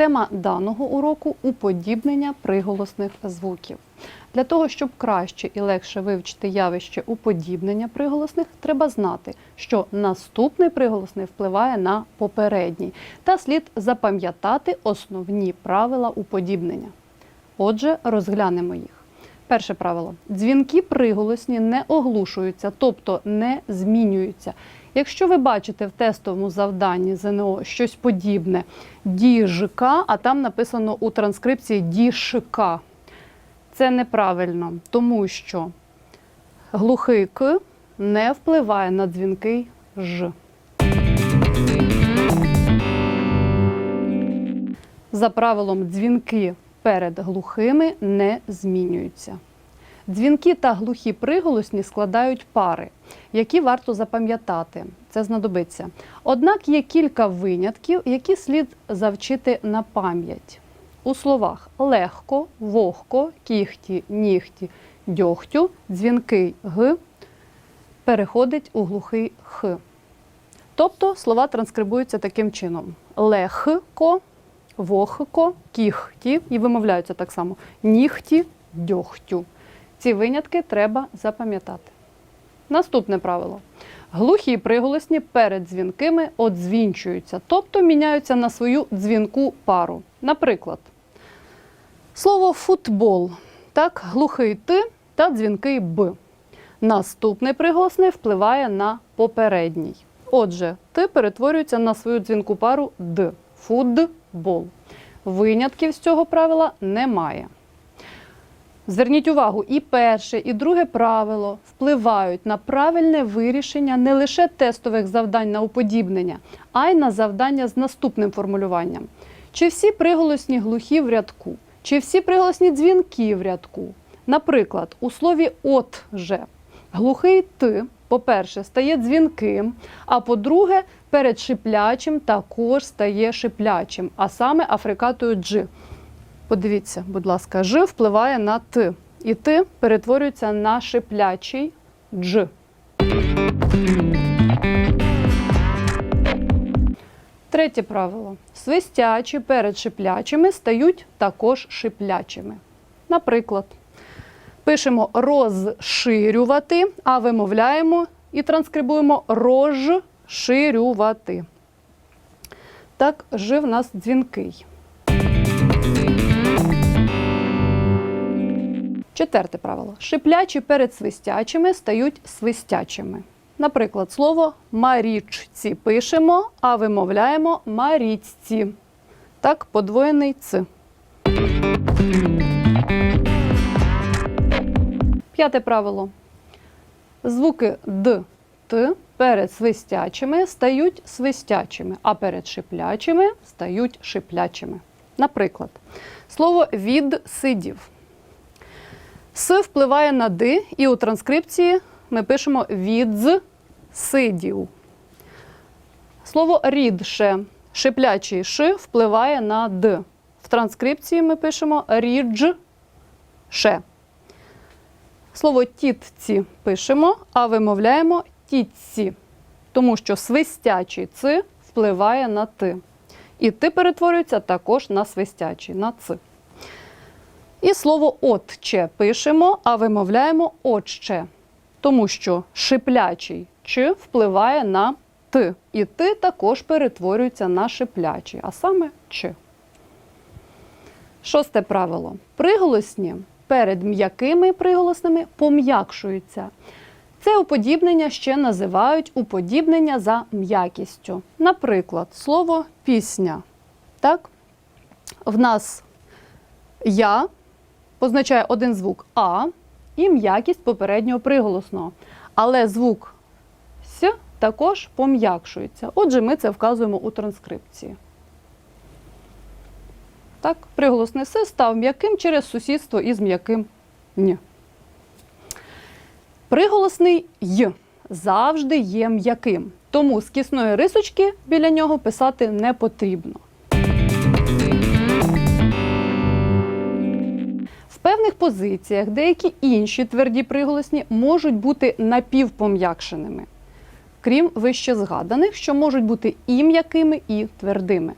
Тема даного уроку уподібнення приголосних звуків. Для того, щоб краще і легше вивчити явище уподібнення приголосних, треба знати, що наступний приголосний впливає на попередній, та слід запам'ятати основні правила уподібнення. Отже, розглянемо їх. Перше правило: дзвінки приголосні не оглушуються, тобто не змінюються. Якщо ви бачите в тестовому завданні ЗНО щось подібне діжка, а там написано у транскрипції дішка, це неправильно, тому що глухий к не впливає на дзвінкий ж. За правилом, дзвінки перед глухими не змінюються. Дзвінки та глухі приголосні складають пари, які варто запам'ятати. Це знадобиться. Однак є кілька винятків, які слід завчити на пам'ять. У словах легко, вогко, кіхті, нігті, дьогтю, дзвінкий г переходить у глухий х. Тобто слова транскрибуються таким чином: легко, вогко, кіхті і вимовляються так само нігті, дьогтю. Ці винятки треба запам'ятати. Наступне правило. Глухі приголосні перед дзвінкими одзвінчуються, тобто міняються на свою дзвінку пару. Наприклад, слово футбол. Так, глухий ти та дзвінкий б. Наступний приголосний впливає на попередній. Отже, ти перетворюється на свою дзвінку пару д. Футбол. Винятків з цього правила немає. Зверніть увагу, і перше, і друге правило впливають на правильне вирішення не лише тестових завдань на уподібнення, а й на завдання з наступним формулюванням. Чи всі приголосні глухі в рядку, чи всі приголосні дзвінки в рядку. Наприклад, у слові от же глухий ти, по-перше, стає дзвінким, а по-друге, перед шиплячим також стає шиплячим, а саме африкатою джи. Подивіться, будь ласка, ж впливає на т. І т перетворюється на шиплячий дж. Третє правило. Свистячі перед шиплячими стають також шиплячими. Наприклад, пишемо розширювати, а вимовляємо і транскрибуємо розширювати. Так, ж в нас дзвінкий. Четверте правило. Шиплячі перед свистячими стають свистячими. Наприклад, слово марічці пишемо, а вимовляємо марічці. Так, подвоєний ц. П'яте правило. Звуки д, т перед свистячими стають свистячими, а перед шиплячими стають шиплячими. Наприклад, слово відсидів. С впливає на ди, і у транскрипції ми пишемо відсидів. Слово рідше, шиплячий ш впливає на д. В транскрипції ми пишемо рідже. Слово тітці пишемо, а вимовляємо тітці, тому що свистячий ц впливає на ти. І ти перетворюється також на свистячий, на ц. І слово отче пишемо, а вимовляємо отче, тому що шиплячий ч впливає на т. І ти також перетворюється на шиплячий, а саме ч. Шосте правило. Приголосні перед м'якими приголосними пом'якшуються. Це уподібнення ще називають уподібнення за м'якістю. Наприклад, слово пісня. Так? В нас я позначає один звук А і м'якість попереднього приголосного. Але звук С також пом'якшується. Отже, ми це вказуємо у транскрипції. Так, приголосний С став м'яким через сусідство із м'яким Н. Приголосний Й завжди є м'яким, тому з кисної рисочки біля нього писати не потрібно. В певних позиціях деякі інші тверді приголосні можуть бути напівпом'якшеними, крім вище згаданих, що можуть бути і м'якими, і твердими.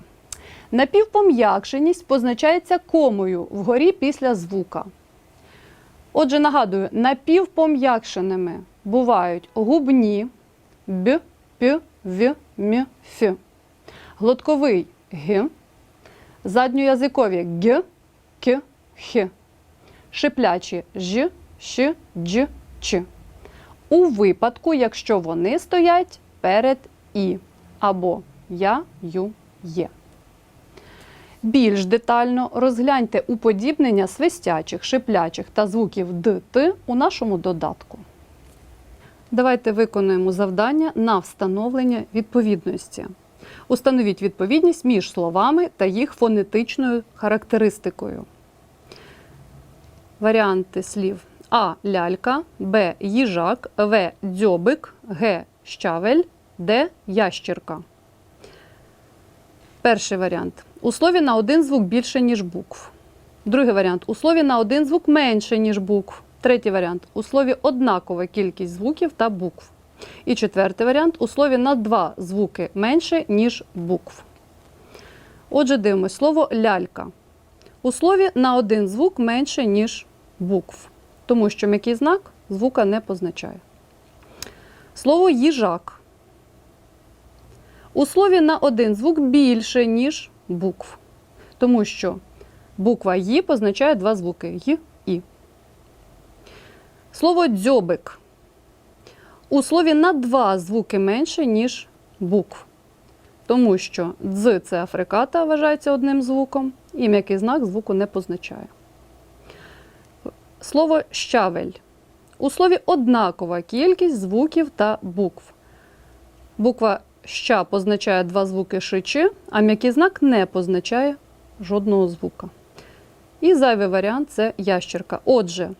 Напівпом'якшеність позначається комою вгорі після звука. Отже, нагадую, напівпом'якшеними бувають губні б, п, в, м, ф, глотковий г, задньоязикові г, к, х, шиплячі ж, щ, дж, ч. У випадку, якщо вони стоять перед і або я, ю, є. Більш детально розгляньте уподібнення свистячих, шиплячих та звуків д, т у нашому додатку. Давайте виконуємо завдання на встановлення відповідності. Установіть відповідність між словами та їх фонетичною характеристикою. Варіанти слів А. Лялька, Б. Їжак, В. Дзьобик, Г. Щавель, Д. Ящірка. Перший варіант. У слові на один звук більше, ніж букв. Другий варіант. У слові на один звук менше, ніж букв. Третій варіант. У слові однакова кількість звуків та букв. І четвертий варіант. У слові на два звуки менше, ніж букв. Отже, дивимось слово лялька. У слові на один звук менше, ніж букв. Тому що м'який знак звука не позначає. Слово їжак. У слові на один звук більше, ніж букв. Тому що буква «ї» позначає два звуки «й» і. Слово дзьобик. У слові на два звуки менше, ніж букв. Тому що дз це африката вважається одним звуком, і м'який знак звуку не позначає. Слово щавель. У слові однакова кількість звуків та букв. Буква ща позначає два звуки шичи, а м'який знак не позначає жодного звука. І зайвий варіант це ящерка. Отже,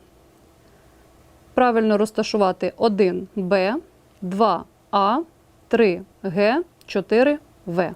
правильно розташувати 1Б, 2А, 3Г, 4В.